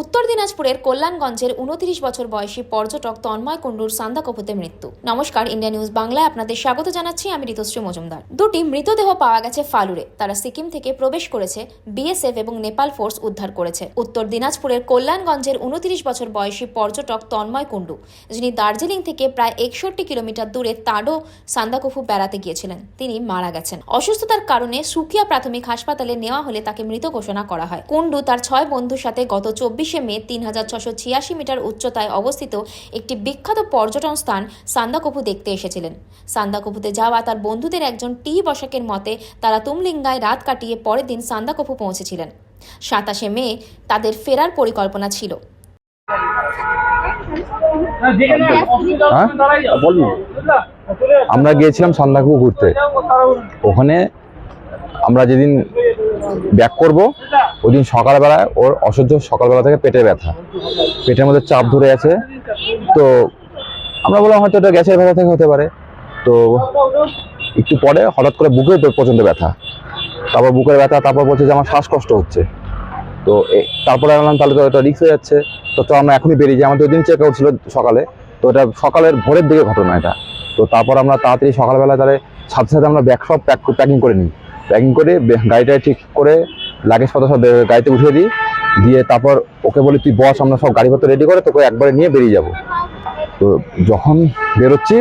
উত্তর দিনাজপুরের কল্যাণগঞ্জের উনত্রিশ বছর বয়সী পর্যটক তন্ময় কুণ্ডুর সান্দাকপুতে মৃত্যু। নমস্কার, ইন্ডিয়া নিউজ বাংলায় আপনাদের স্বাগত জানাচ্ছি। আমি ঋতুশ্রী মজুমদার। দুটি মৃতদেহ পাওয়া গেছে ফালুরে। তারা সিকিম থেকে প্রবেশ করেছে, বিএসএফ এবং নেপাল ফোর্স উদ্ধার করেছে। উত্তর দিনাজপুরের কল্যাণগঞ্জের উনত্রিশ বছর বয়সী পর্যটক তন্ময় কুণ্ডু, যিনি দার্জিলিং থেকে প্রায় একষট্টি কিলোমিটার দূরে তাডো সান্দাকফু বেড়াতে গিয়েছিলেন। তিনি মারা গেছেন। অসুস্থতার কারণে সুকিয়া প্রাথমিক হাসপাতালে নেওয়া হলে তাকে মৃত ঘোষণা করা হয়। কুণ্ডু তার ছয় বন্ধুর সাথে গত চব্বিশে মে তিন মিটার উচ্চতায় অবস্থিত একটি বিখ্যাত পর্যটন স্থান সান্দাকফু দেখতে এসেছিলেন। সান্দাকফুতে যাওয়া তার বন্ধুদের একজন টি বসাকের মতে, তারা তুমলিঙ্গায় রাত কাটিয়ে পরের দিন সান্দাকফু পৌঁছেছিলেন। সাতাশে মে তাদের ফেরার পরিকল্পনা ছিল। হ্যাঁ? আমরা গিয়েছিলাম সান্দাকফু ঘুরতে। ওখানে আমরা যেদিন ব্যাক করব। ওই দিন সকালবেলায় ওর অসহ্য সকালবেলা থেকে পেটে ব্যথা। পেটের মধ্যে চাপ ধরে আছে। তো আমরা বললাম হয়তো এটা গ্যাসের ব্যথা থেকে হতে পারে। তো একটু পরে হঠাৎ করে বুকে প্রচণ্ড ব্যথা। তারপর বুকের ব্যথা, তারপর বলছে যে আমার শ্বাসকষ্ট হচ্ছে। তো তারপরে বললাম তাহলে তো এটা রিক্স হয়ে যাচ্ছে। তো তো আমরা এখনই বেরিয়ে যাই। আমাদের ওই দিন চেক আউট ছিল সকালে। তো এটা সকালের ভোরের দিকে ঘটনা এটা। তো তারপর আমরা তাড়াতাড়ি সকালবেলা তাহলে সাথে সাথে আমরা ব্যাগ সব প্যাক প্যাকিং করে নিই। প্যাকিং করে গাড়িটা ঠিক করে লাগেজ পত্র সব গাড়িতে উঠিয়ে দিই। দিয়ে তারপর ওকে বলি তুই বস আমরা সব গাড়িপত্র রেডি করে তোকে একবারে নিয়ে বেরিয়ে যাব। তো যখন বেরোচ্ছি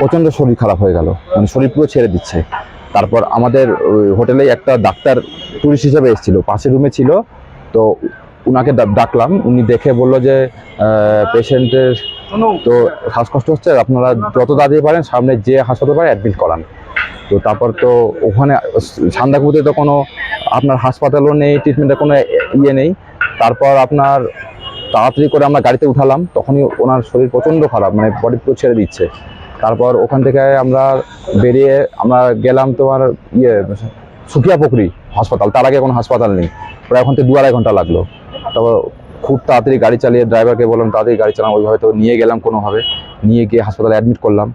প্রচণ্ড শরীর খারাপ হয়ে গেল। মানে শরীর পুরো ছেড়ে দিচ্ছে। তারপর আমাদের ওই হোটেলে একটা ডাক্তার টুরিস্ট হিসেবে এসেছিল পাশের রুমে ছিল। তো উনাকে ডাকলাম উনি দেখে বলল যে পেশেন্টের তো শ্বাসকষ্ট হচ্ছে আপনারা যত তাড়াতাড়ি পারেন সামনে যে হাসপাতাল পারে অ্যাডমিট করান। তো তারপর তো ওখানে, সান্দাকুতে তো কোনো আপনার হাসপাতালও নেই ট্রিটমেন্টের কোনো ইয়ে নেই। তারপর আপনার তাড়াতাড়ি করে আমরা গাড়িতে উঠালাম, তখনই ওনার শরীর প্রচণ্ড খারাপ মানে বডি পুরো ছেড়ে দিচ্ছে। তারপর ওখান থেকে আমরা বেরিয়ে আমরা গেলাম তোমার ইয়ে সুকিয়া পুকুরি হাসপাতাল, তার আগে কোনো হাসপাতাল নেই। প্রায় ওখান থেকে দু আড়াই ঘণ্টা লাগল। তারপর খুব তাড়াতাড়ি গাড়ি চালিয়ে ড্রাইভারকে বললাম, তাড়াতাড়ি গাড়ি চালাম ওইভাবে তো নিয়ে গেলাম কোনোভাবে। নিয়ে গিয়ে হাসপাতালে অ্যাডমিট করলাম।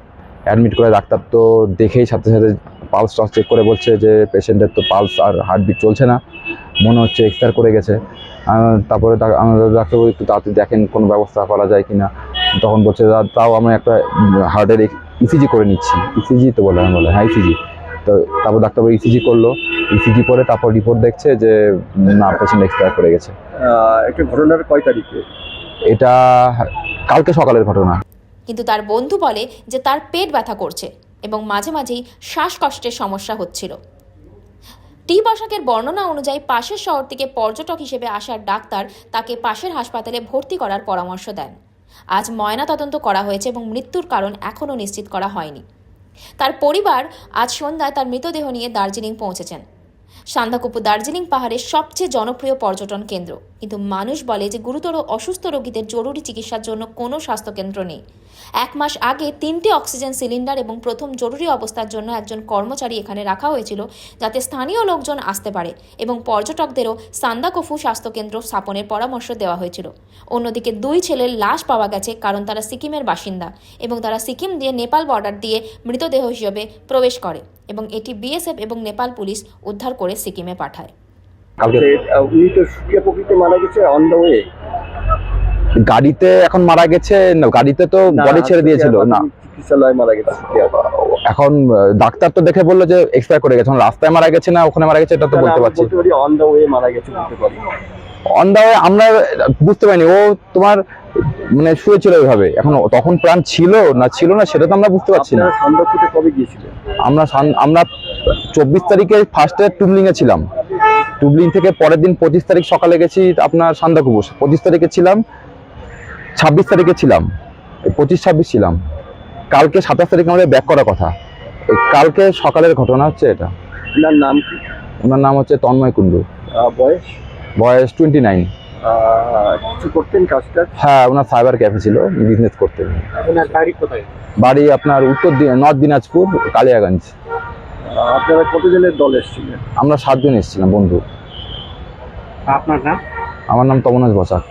অ্যাডমিট করে ডাক্তার তো দেখেই সাথে সাথে পালস টালস চেক করে বলছে যে পেশেন্টের তো পালস আর হার্টবিট চলছে না। মনে হচ্ছে এক্সপায়ার করে গেছে। তারপরে আমাদের ডাক্তারবাবু একটু তাড়াতাড়ি দেখেন কোনো ব্যবস্থা করা যায় কি না তখন বলছে তাও আমরা একটা হার্টের ইসিজি করে নিচ্ছি। ইসিজি তো বলে আমি বলে হ্যাঁ ইসিজি তো তারপর ডাক্তারবাবু ইসিজি করল। ইসিজি করে তারপর রিপোর্ট দেখছে যে না পেশেন্ট এক্সপায়ার করে গেছে। একটা ঘটনার কয় তারিখে? এটা কালকে সকালের ঘটনা। কিন্তু তার বন্ধু বলে যে তার পেট ব্যথা করছে এবং মাঝে মাঝেই শ্বাসকষ্টের সমস্যা হচ্ছিল। টি বসাকের বর্ণনা অনুযায়ী পাশের শহর থেকে পর্যটক হিসেবে আসার ডাক্তার তাকে পাশের হাসপাতালে ভর্তি করার পরামর্শ দেন। আজ ময়নাতদন্ত করা হয়েছে এবং মৃত্যুর কারণ এখনও নিশ্চিত করা হয়নি। তার পরিবার আজ সন্ধ্যায় তার মৃতদেহ নিয়ে দার্জিলিং পৌঁছেছেন। সান্দাকপু দার্জিলিং পাহাড়ের সবচেয়ে জনপ্রিয় পর্যটন কেন্দ্র। কিন্তু মানুষ বলে যে গুরুতর অসুস্থ রোগীদের জরুরি চিকিৎসার জন্য কোনো স্বাস্থ্যকেন্দ্র নেই। এক মাস আগে তিনটে অক্সিজেন সিলিন্ডার এবং প্রথম জরুরি অবস্থার জন্য একজন কর্মচারী এখানে রাখা হয়েছিল যাতে স্থানীয় লোকজন আসতে পারে এবং পর্যটকদেরও সান্দাকফু স্বাস্থ্যকেন্দ্র স্থাপনের পরামর্শ দেওয়া হয়েছিল। অন্যদিকে দুই ছেলের লাশ পাওয়া গেছে কারণ তারা সিকিমের বাসিন্দা এবং তারা সিকিম দিয়ে নেপাল বর্ডার দিয়ে মৃতদেহ হিসেবে প্রবেশ করে। এবং এটি বিএসএফ এবং নেপাল পুলিশ উদ্ধার করে সিকিমে পাঠায়। কালকে সে, আহ, উনি তো সুকিয়া প্রকৃতি মারা গেছে অন দ্য ওয়ে গাড়িতে এখন মারা গেছে গাড়িতে তো বডি ছেড়ে দিয়েছিল না। চিকিৎসালয়ে মারা গেছে এখন ডাক্তার তো দেখে বলল যে এক্সপায়ার করে গেছে এখন রাস্তায় মারা গেছে না ওখানে মারা গেছে এটা তো বলতে পারছি। অন দ্য ওয়ে মারা গেছে বলতে পারি। অন দা ওয়ে আমরা বুঝতে পারিনি ও তোমার মানে শুয়েছিল ওইভাবে। এখন তখন প্রাণ ছিল না ছিল না সেটা তো আমরা বুঝতে পারছি না। কবে গিয়েছিলেন? আমরা আমরা চব্বিশ তারিখে ফার্স্টে টুবলিং এ ছিলাম। টুবলিং থেকে পরের দিন পঁচিশ তারিখ সকালে গেছি আপনার সান্দাকুবুস পঁচিশ তারিখে ছিলাম ছাব্বিশ তারিখে ছিলাম। পঁচিশ ছাব্বিশ ছিলাম। কালকে সাতাশ তারিখে আমাদের ব্যাক করার কথা। এই কালকে সকালের ঘটনা হচ্ছে এটা। ওনার নাম কি? ওনার নাম হচ্ছে তন্ময় কুণ্ডু। বয়স? বয়স টোয়েন্টি নাইন কিছু করতেন কাজটা? হ্যাঁ ওনার সাইবার ক্যাফে ছিল বিজনেস করতেন। আপনার বাড়ি কোথায়? বাড়ি আপনার উত্তর নর্থ দিনাজপুর কালিয়াগঞ্জ। আপনারা কতজনের দল এসেছিলেন? আমরা সাতজন এসেছিলাম বন্ধু। আপনার নাম? আমার নাম তমনাজ বসাক।